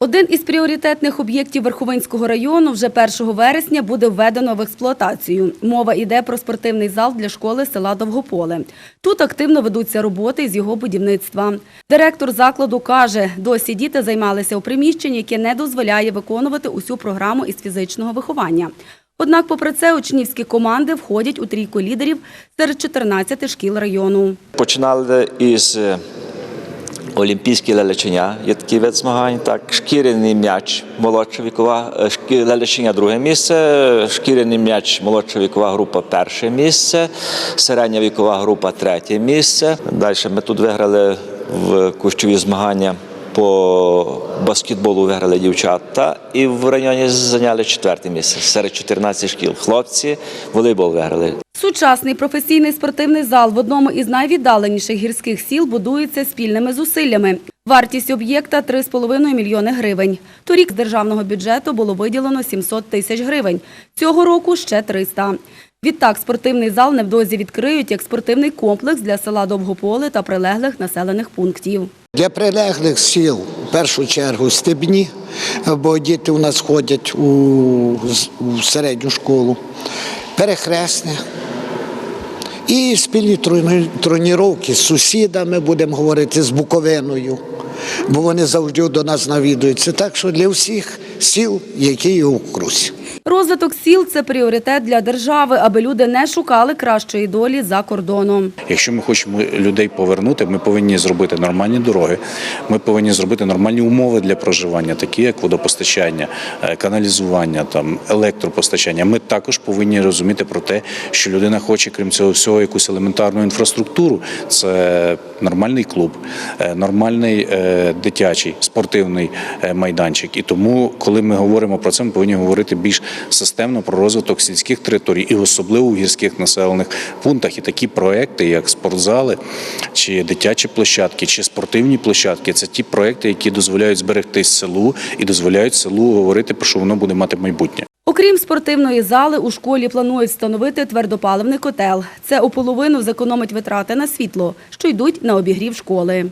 Один із пріоритетних об'єктів Верховинського району вже 1 вересня буде введено в експлуатацію. Мова йде про спортивний зал для школи села Довгополе. Тут активно ведуться роботи з його будівництва. Директор закладу каже, досі діти займалися у приміщенні, яке не дозволяє виконувати усю програму із фізичного виховання. Однак, попри це, учнівські команди входять у трійку лідерів серед 14 шкіл району. Починали із е, олімпійські лелечення, є такий вид змагань, так, шкіряний м'яч, молодша вікова, е, лелечення друге місце, шкіряний м'яч, молодша вікова група перше місце, середня вікова група третє місце. Далі ми тут виграли в кущові змагання по баскетболу виграли дівчата і в районі зайняли четверте місце серед 14 шкіл. Хлопці волейбол виграли. Сучасний професійний спортивний зал в одному із найвіддаленіших гірських сіл будується спільними зусиллями. Вартість об'єкта – 3,5 мільйони гривень. Торік з державного бюджету було виділено 700 тисяч гривень. Цього року ще 300. Відтак спортивний зал невдовзі відкриють як спортивний комплекс для села Довгополе та прилеглих населених пунктів. Для прилеглих сіл в першу чергу стебні, бо діти у нас ходять у, середню школу, перехресне. І спільні тренування з сусідами, будемо говорити, з Буковиною, бо вони завжди до нас навідуються. Так що для всіх сіл, які є в окрузі. Розвиток сіл – це пріоритет для держави, аби люди не шукали кращої долі за кордоном. Якщо ми хочемо людей повернути, ми повинні зробити нормальні дороги. Ми повинні зробити нормальні умови для проживання, такі як водопостачання, е, каналізування, там електропостачання. Ми також повинні розуміти про те, що людина хоче, крім цього всього, якусь елементарну інфраструктуру. Це нормальний клуб, е, нормальний е, дитячий спортивний майданчик. І тому, коли ми говоримо про це, ми повинні говорити більш системно про розвиток сільських територій і особливо в гірських населених пунктах. І такі проекти, як спортзали, чи дитячі площадки, чи спортивні площадки, це ті проекти, які дозволяють зберегти селу і дозволяють селу говорити про що воно буде мати майбутнє. Окрім спортивної зали, у школі планують встановити твердопаливний котел. Це у половину зекономить витрати на світло, що йдуть на обігрів школи.